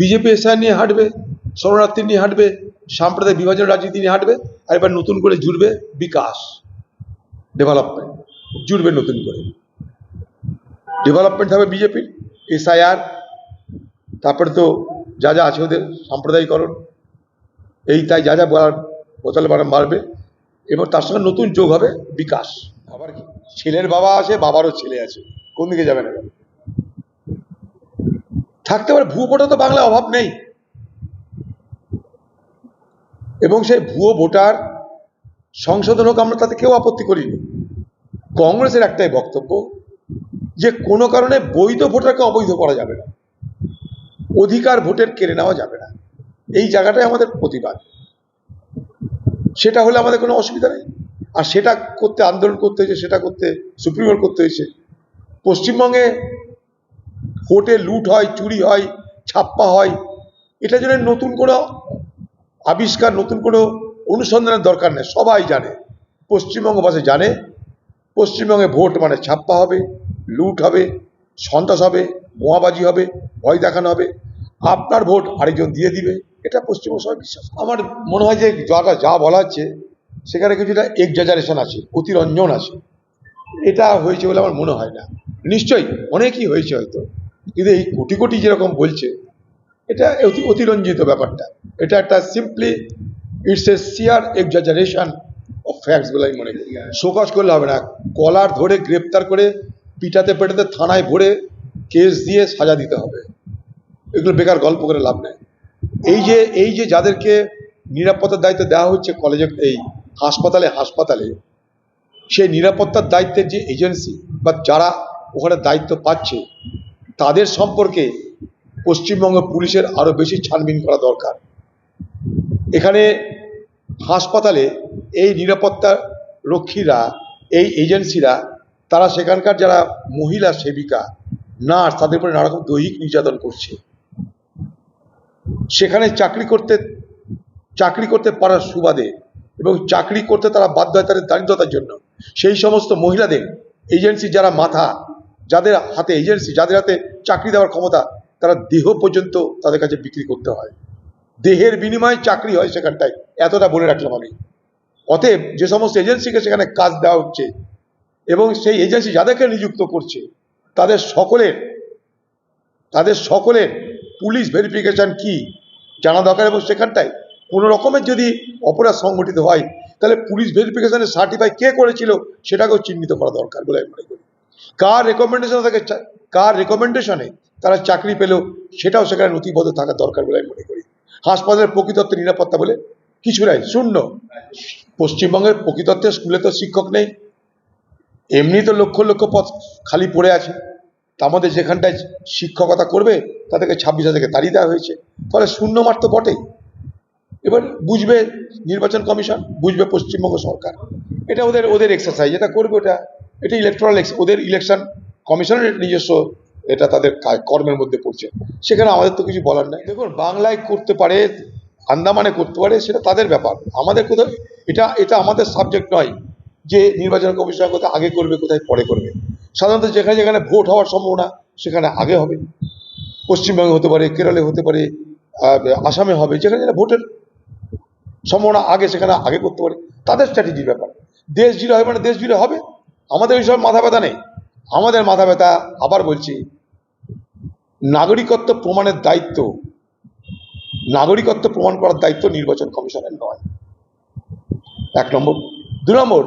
BJP SI নিয়ে হাঁটবে, শরণার্থী নিয়ে হাঁটবে, সাম্প্রদায়িক বিভাজন রাজনীতি নিয়ে হাঁটবে, আর এবার নতুন করে জুড়বে বিকাশ ডেভেলপমেন্ট জুড়বে নতুন করে। ডেভেলপমেন্ট হবে বিজেপির এসআইআর তারপরে তো যা যা আছে ওদের সাম্প্রদায়িকরণ, এই তাই যা যা বলার বোতলে বাড়া মারবে এবং তার সঙ্গে নতুন যোগ হবে বিকাশ। আবার কি? ছেলের বাবা আছে, বাবারও ছেলে আছে, কোন দিকে যাবে না? থাকতে পারে, ভুয়ো ভোটার তো বাংলায় অভাব নেই। এবং সেই ভুয়ো ভোটার সংশোধন হোক, আমরা তাতে কেউ আপত্তি করিনি। কংগ্রেসের একটাই বক্তব্য যে, কোনো কারণে বৈধ ভোটারকে অবৈধ করা যাবে না। অধিকার ভোটের কেড়ে নেওয়া যাবে না। এই জায়গাটাই আমাদের প্রতিবাদ। সেটা হলে আমাদের কোনো অসুবিধা নেই। আর সেটা করতে, আন্দোলন করতে হয়েছে, সেটা করতে, সুপ্রিম কোর্ট করতে হয়েছে। পশ্চিমবঙ্গে ভোটে লুট হয়, চুরি হয়, ছাপ্পা হয়। এটা জন্য নতুন কোনো আবিষ্কার, নতুন কোনো অনুসন্ধানের দরকার নেই। সবাই জানে। পশ্চিমবঙ্গবাসী জানে। পশ্চিমবঙ্গে ভোট মানে ছাপ্পা হবে, লুট হবে, সন্ত্রাস হবে বোমাবাজি হবে, ভয় দেখানো হবে। আপনার ভোট আরেকজন দিয়ে দিবে। এটা পশ্চিমবঙ্গ সবাই বিশ্বাস আমার মনে হয় যে যাটা যা বলা হচ্ছে সেখানে কিছুটা এক্সাজারেশন আছে, অতিরঞ্জন আছে। এটা হয়েছে বলে আমার মনে হয় না। নিশ্চয়ই অনেকই হয়েছে হয়তো। কিন্তু এই কোটি কোটি যেরকম বলছে, এটা অতি অতিরঞ্জিত ব্যাপারটা। এটা একটা simply it's a sheer exaggeration of facts বলে আমি মনে করি। শোকজ করলে হবে না। কলার ধরে গ্রেপ্তার করে পিটাতে পেটাতে থানায় ভরে কেস দিয়ে সাজা দিতে হবে। এগুলো বেকার গল্প করে লাভ নেই। এই যে এই যে যাদেরকে নিরাপত্তার দায়িত্ব দেওয়া হচ্ছে কলেজে, এই হাসপাতালে হাসপাতালে, সেই নিরাপত্তার দায়িত্বের যে এজেন্সি বা যারা ওখানে দায়িত্ব পাচ্ছে তাদের সম্পর্কে পশ্চিমবঙ্গ পুলিশের আরও বেশি ছানবিন করা দরকার। এখানে হাসপাতালে এই নিরাপত্তা রক্ষীরা, এই এজেন্সিরা, তারা সেখানকার যারা মহিলা সেবিকা, নার্স, তাদের উপরে নানা রকম দৈহিক নির্যাতন করছে। সেখানে চাকরি করতে চাকরি করতে পারার সুবাদে এবং চাকরি করতে তারা বাধ্য হয় তাদের দারিদ্রতার জন্য। সেই সমস্ত মহিলাদের এজেন্সি যারা মাথা যাদের হাতে এজেন্সি যাদের হাতে চাকরি দেওয়ার ক্ষমতা, তারা দেহ পর্যন্ত তাদের কাছে বিক্রি করতে হয়। দেহের বিনিময়ে চাকরি হয় সেখানটায়, এতটা বলে রাখলাম আমি। অতএব যে সমস্ত এজেন্সিকে সেখানে কাজ দেওয়া হচ্ছে এবং সেই এজেন্সি যাদেরকে নিযুক্ত করছে, তাদের সকলের তাদের সকলের পুলিশ ভেরিফিকেশন কি জানা দরকার এবং সেখানটায় কোনো রকমের যদি অপরাধ সংগঠিত হয়, তাহলে পুলিশ ভেরিফিকেশনের সার্টিফাই কে করেছিল সেটাকেও চিহ্নিত করা দরকার বলে আমি মনে করি। কার রেকমেন্ডেশন চা- কার রেকমেন্ডেশনে তারা চাকরি পেল সেটাও সেখানে নথিবদ্ধ থাকা দরকার বলে আমি মনে করি। হাসপাতালের প্রকৃতত্ব নিরাপত্তা বলে কিছু নাই, শূন্য। পশ্চিমবঙ্গের প্রকৃতত্বের স্কুলে তো শিক্ষক নেই। এমনি তো লক্ষ লক্ষ পদ খালি পড়ে আছে। তা আমাদের যেখানটায় শিক্ষকতা করবে তাদেরকে ছাব্বিশ হাজারকে তাড়িয়ে দেওয়া হয়েছে। ফলে শূন্য মার তো বটেই। এবার বুঝবে নির্বাচন কমিশন, বুঝবে পশ্চিমবঙ্গ সরকার। এটা ওদের ওদের এক্সারসাইজ এটা করবে ওটা। এটা ইলেকট্রাল ওদের ইলেকশন কমিশনের নিজস্ব এটা তাদের কর্মের মধ্যে পড়ছে। সেখানে আমাদের তো কিছু বলার নাই। দেখুন, বাংলায় করতে পারে, আন্দামানে করতে পারে, সেটা তাদের ব্যাপার। আমাদের কোথাও, এটা এটা আমাদের সাবজেক্ট নয় যে নির্বাচন কমিশন কোথায় আগে করবে, কোথায় পরে করবে। সাধারণত যেখানে যেখানে ভোট হওয়ার সম্ভাবনা, সেখানে আগে হবে। পশ্চিমবঙ্গে হতে পারে, কেরলে হতে পারে আসামে হবে, যেখানে যেখানে ভোটের সম্ভাবনা আগে, সেখানে আগে করতে পারে। তাদের স্ট্র্যাটেজির ব্যাপার। দেশ জুড়ে হবে মানে দেশ জুড়ে হবে। আমাদের এইসব মাথা ব্যথা নেই। আমাদের মাথা ব্যথা, আবার বলছি, নাগরিকত্ব প্রমাণের দায়িত্ব, নাগরিকত্ব প্রমাণ করার দায়িত্ব নির্বাচন কমিশনের নয়। এক নম্বর। দু নম্বর,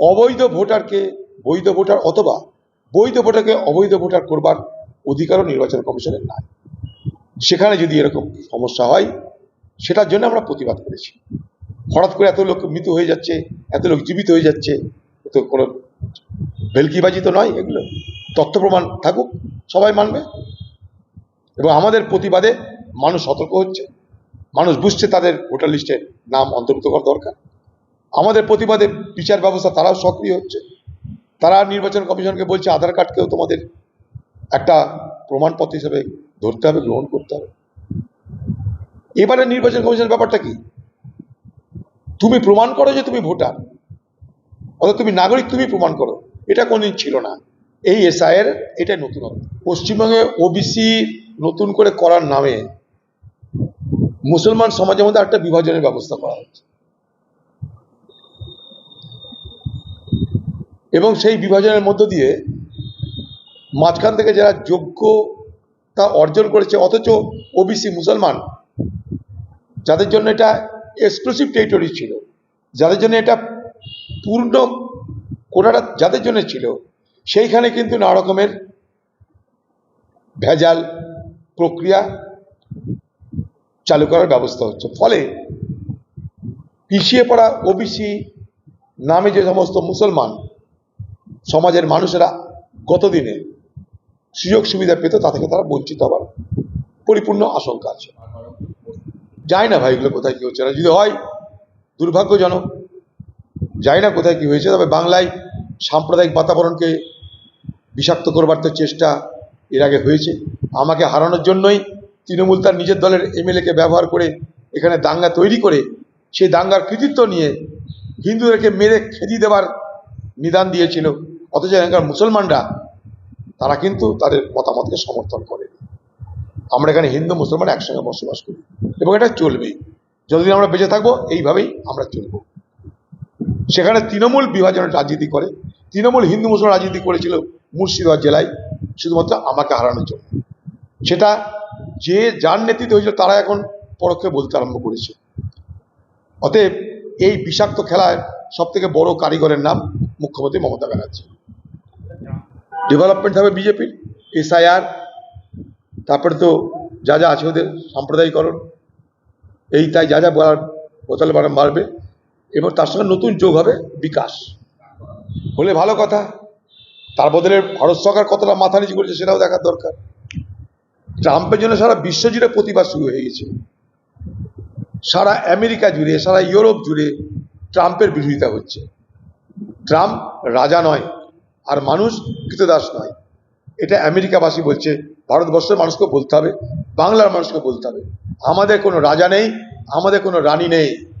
অবৈধ ভোটারকে বৈধ ভোটার অথবা বৈধ ভোটারকে অবৈধ ভোটার করবার অধিকারও নির্বাচন কমিশনের নাই। সেখানে যদি এরকম সমস্যা হয়, সেটার জন্য আমরা প্রতিবাদ করেছি। হঠাৎ করে এত লোক মৃত হয়ে যাচ্ছে, এত লোক জীবিত হয়ে যাচ্ছে এ তো কোনো ভেলকিবাজি তো নয় এগুলো। তথ্য প্রমাণ থাকুক, সবাই মানবে। এবং আমাদের প্রতিবাদে মানুষ সতর্ক হচ্ছে। মানুষ বুঝছে তাদের ভোটার লিস্টে নাম অন্তর্ভুক্ত করা দরকার। আমাদের প্রতিবাদে বিচার ব্যবস্থা তারাও সক্রিয় হচ্ছে। তারা নির্বাচন কমিশনকে বলছে, আধার কার্ডকেও তোমাদের একটা প্রমাণপত্র হিসেবে ধরতে হবে, গ্রহণ করতে হবে। এবারে নির্বাচন কমিশনের ব্যাপারটা কি? তুমি প্রমাণ করো যে তুমি ভোটার। অর্থাৎ তুমি নাগরিক, তুমি প্রমাণ করো। এটা কোনদিন ছিল না। এই এসআইয়ের এটাই নতুনত্ব। পশ্চিমবঙ্গে ওবিসি নতুন করে করার নামে মুসলমান সমাজের মধ্যে একটা বিভাজনের ব্যবস্থা করা হচ্ছে। এবং সেই বিভাজনের মধ্য দিয়ে মাঝখান থেকে যারা যোগ্যতা অর্জন করেছে, অথচ ওবিসি মুসলমান, যাদের জন্য এটা এক্সক্লুসিভ টেরিটরি ছিল, যাদের জন্য এটা পূর্ণ কোটাটা যাদের জন্য ছিল, সেইখানে কিন্তু নানা রকমের ভেজাল প্রক্রিয়া চালু করার ব্যবস্থা হচ্ছে। ফলে পিছিয়ে পড়া ওবিসি নামে যে সমস্ত মুসলমান সমাজের মানুষেরা গতদিনে সুযোগ সুবিধা পেত, তা থেকে তারা বঞ্চিত হবার পরিপূর্ণ আশঙ্কা আছে। যায় না ভাই, এগুলো কোথায় কি হচ্ছে? না যদি হয়, দুর্ভাগ্যজনক। জানি না কোথায় কি হয়েছে, তবে বাংলায় সাম্প্রদায়িক বাতাবরণকে বিষাক্ত করবার তো চেষ্টা এর আগে হয়েছে। আমাকে হারানোর জন্যই তৃণমূল তার নিজের দলের এমএলএকে ব্যবহার করে এখানে দাঙ্গা তৈরি করে সেই দাঙ্গার কৃতিত্ব নিয়ে হিন্দুদেরকে মেরে খেদি দেওয়ার নিদান দিয়েছিল। অথচ এখানকার মুসলমানরা, তারা কিন্তু তাদের মতামতকে সমর্থন করে। আমরা এখানে হিন্দু, মুসলমান একসঙ্গে বসবাস করি এবং এটা চলবেই। যতদিন আমরা বেঁচে থাকব, এইভাবেই আমরা চলবো। সেখানে তৃণমূল বিভাজনের রাজনীতি করে, তৃণমূল হিন্দু মুসলমান রাজনীতি করেছিল মুর্শিদাবাদ জেলায়, শুধুমাত্র আমাকে হারানোর জন্য। সেটা যে যার নেতৃত্বে হয়েছিল তারা এখন পরোক্ষে বলতে আরম্ভ করেছে। অতএব এই বিষাক্ত খেলায় সব থেকে বড় কারিগরের নাম মুখ্যমন্ত্রী মমতা ব্যানার্জি। ডেভেলপমেন্ট হবে বিজেপির এসআইআর তারপরে তো যা যা আছে ওদের সাম্প্রদায়িকরণ, এই তাই যা যা বলার, বোতলে বাড়া মারবে। এবং তার সঙ্গে নতুন যোগ হবে বিকাশ। হলে ভালো কথা। তার বদলে ভারত সরকার কতটা মাথা নিচু করেছে সেটাও দেখার দরকার। ট্রাম্পের জন্য সারা বিশ্ব জুড়ে প্রতিবাদ শুরু হয়ে গেছে। সারা আমেরিকা জুড়ে, সারা ইউরোপ জুড়ে ট্রাম্পের বিরোধিতা হচ্ছে। ট্রাম্প রাজা নয়, আর মানুষ কৃতদাস নয়। এটা আমেরিকাবাসী বলছে। ভারতবর্ষের মানুষকে বলতে হবে, বাংলার মানুষকে বলতে হবে। আমাদের কোনো রাজা নেই, আমাদের কোনো রানী নেই।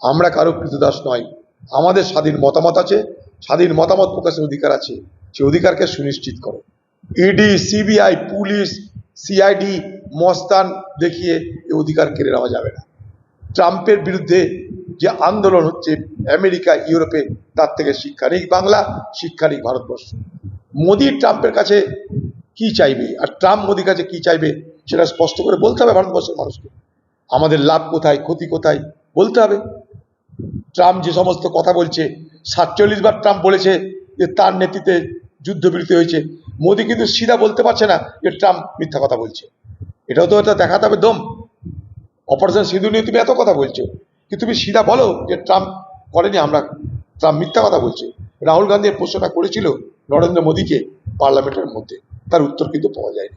আমরা কারও কৃতদাস নয় আমাদের স্বাধীন মতামত আছে, স্বাধীন মতামত প্রকাশের অধিকার আছে, সে অধিকারকে সুনিশ্চিত করো। ইডি সিবিআই পুলিশ সিআইডি মস্তান দেখিয়ে এই অধিকার কেড়ে নেওয়া যাবে না। ট্রাম্পের বিরুদ্ধে যে আন্দোলন হচ্ছে আমেরিকা, ইউরোপে, তার থেকে শিক্ষা নেই বাংলা শিক্ষা নেই ভারতবর্ষ। মোদি ট্রাম্পের কাছে কি চাইবে? আর ট্রাম্প মোদির কাছে কি চাইবে? সেটা স্পষ্ট করে বলতে হবে ভারতবর্ষের মানুষকে। আমাদের লাভ কোথায়, ক্ষতি কোথায়, বলতে হবে। ট্রাম্প যে সমস্ত কথা বলছে, সাতচল্লিশ বার ট্রাম্প বলেছে যে তার নেতৃত্বে যুদ্ধবিরতি হয়েছে। মোদি কিন্তু সিধা বলতে পারছে না যে ট্রাম্প মিথ্যা কথা বলছে। এটাও তো এটা দেখাতে হবে দম। অপারেশন সিধু নিয়ে তুমি এত কথা বলছো। কিন্তু তুমি সিধা বলো যে ট্রাম্প করেনি? আমরা ট্রাম্প মিথ্যা কথা বলছে। রাহুল গান্ধী প্রশ্নটা করেছিল নরেন্দ্র মোদীকে পার্লামেন্টের মধ্যে। তার উত্তর কিন্তু পাওয়া যায়নি।